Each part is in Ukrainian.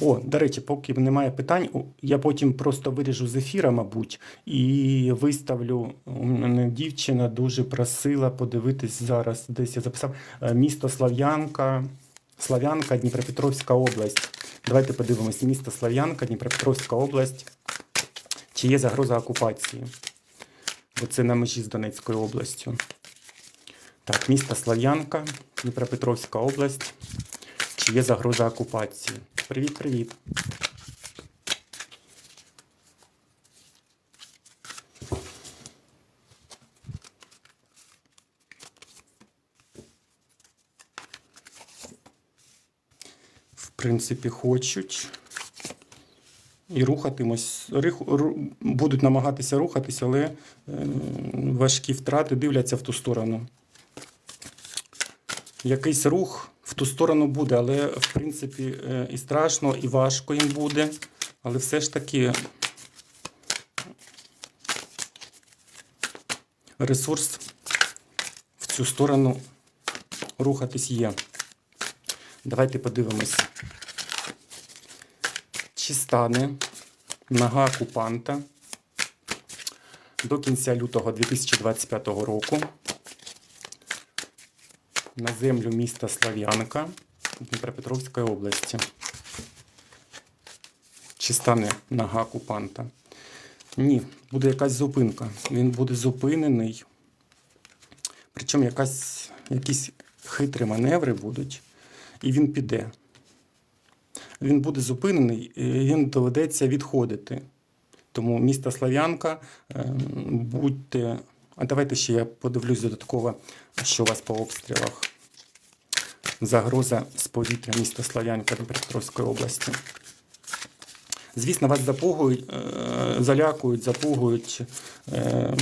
О, до речі, поки немає питань, я потім просто виріжу з ефіра, мабуть, і виставлю. У мене дівчина дуже просила подивитись зараз. Десь я записав е, місто Слав'янка, Слав'янка, Дніпропетровська область. Давайте подивимось. Місто Слав'янка, Дніпропетровська область. Чи є загроза окупації? Бо це на межі з Донецькою областю. Так, місто Слав'янка, Дніпропетровська область. Чи є загроза окупації? Привіт, привіт. В принципі, хочуть. І рухатимось, будуть намагатися рухатися, але е, важкі втрати дивляться в ту сторону. Якийсь рух в ту сторону буде, але в принципі е, і страшно, і важко їм буде. Але все ж таки ресурс в цю сторону рухатись є. Давайте подивимось. Чи стане нога окупанта до кінця лютого 2025 року на землю міста Слав'янка Дніпропетровської області. Чи стане нога окупанта? Ні, буде якась зупинка. Він буде зупинений. Причому якась, якісь хитрі маневри будуть, і він піде. Він буде зупинений, і він доведеться відходити. Тому місто Слав'янка, е, будьте. А давайте ще я подивлюсь додатково, що у вас по обстрілах. Загроза з повітря міста Слав'янка Дніпропетровської області. Звісно, вас запугують, е, залякують, запугують. е,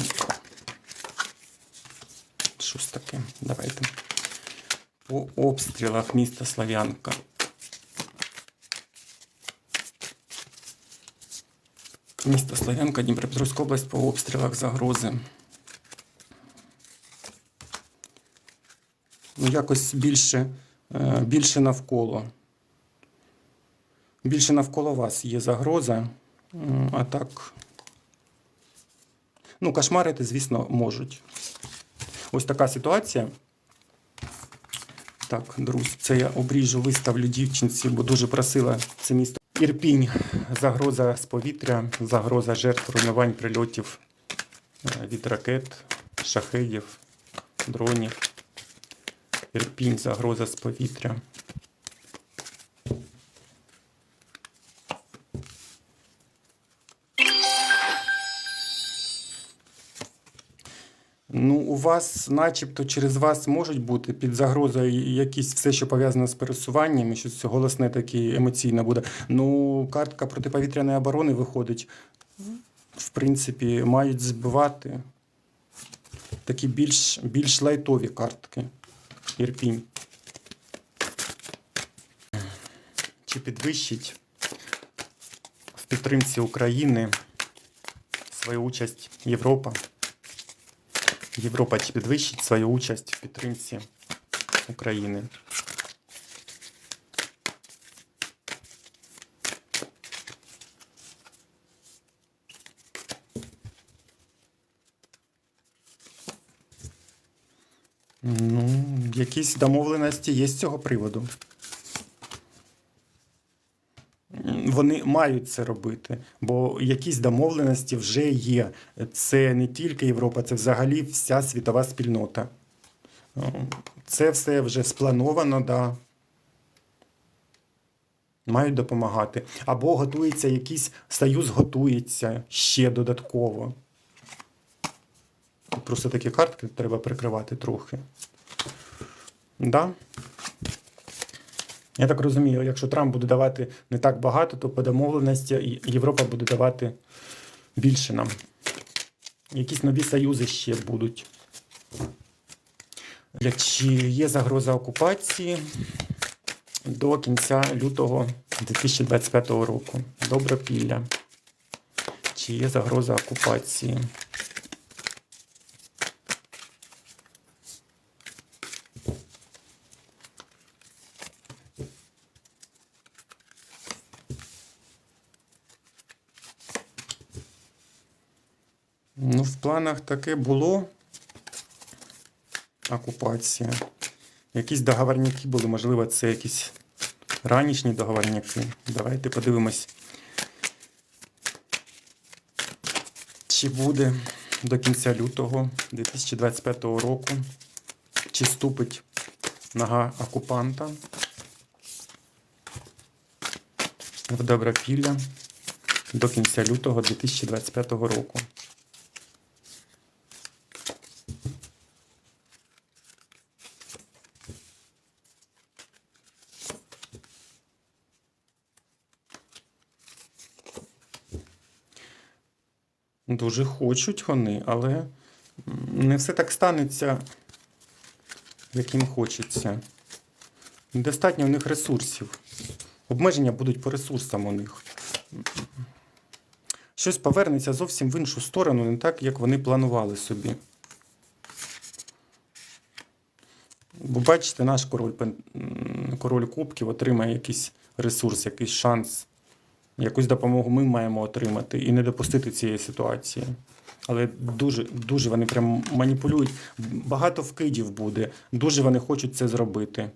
Що ж таке? Давайте. По обстрілах міста Слав'янка. Місто Слав'янка, Дніпропетровська область по обстрілах загрози. Якось більше, е, більше навколо. Більше навколо вас є загроза, а так. Ну, кошмарити, звісно, можуть. Ось така ситуація. Так, друзі, це я обріжу, виставлю дівчинці, бо дуже просила це місто. Ірпінь, загроза з повітря, загроза жертв руйнувань прильотів е, від ракет, шахедів, дронів. Ірпінь, загроза з повітря. Ну, у вас, начебто, через вас можуть бути під загрозою якісь все, що пов'язане з пересуванням, і щось голосне таке емоційне буде. Ну, картка протиповітряної оборони виходить. В принципі, мають збивати такі більш, більш лайтові картки. Ірпінь. Чи підвищить в підтримці України свою участь Європа? Європа чи підвищить свою участь в підтримці України? Ну, якісь домовленості є з цього приводу. Вони мають це робити, бо якісь домовленості вже є. Це не тільки Європа, це взагалі вся світова спільнота. Це все вже сплановано, да. Мають допомагати. Або готується якийсь союз, готується ще додатково. Просто такі картки треба прикривати трохи. Да? Я так розумію, якщо Трамп буде давати не так багато, то по домовленості Європа буде давати більше нам. Якісь нові союзи ще будуть. Чи є загроза окупації до кінця лютого 2025 року? Добропілля. Чи є загроза окупації? Ну, в планах таке було. Окупація. Якісь договорняки були, можливо, це якісь ранішні договорняки. Давайте подивимось. Чи буде до кінця лютого 2025 року, чи ступить нога окупанта в Добропілля до кінця лютого 2025 року. Дуже хочуть вони, але не все так станеться, як їм хочеться. Недостатньо в них ресурсів. Обмеження будуть по ресурсам у них. Щось повернеться зовсім в іншу сторону, не так, як вони планували собі. Бо бачите, наш король, король кубків отримає якийсь ресурс, якийсь шанс, якусь допомогу ми маємо отримати і не допустити цієї ситуації. Але дуже, дуже вони прям маніпулюють. Багато вкидів буде. Дуже вони хочуть це зробити.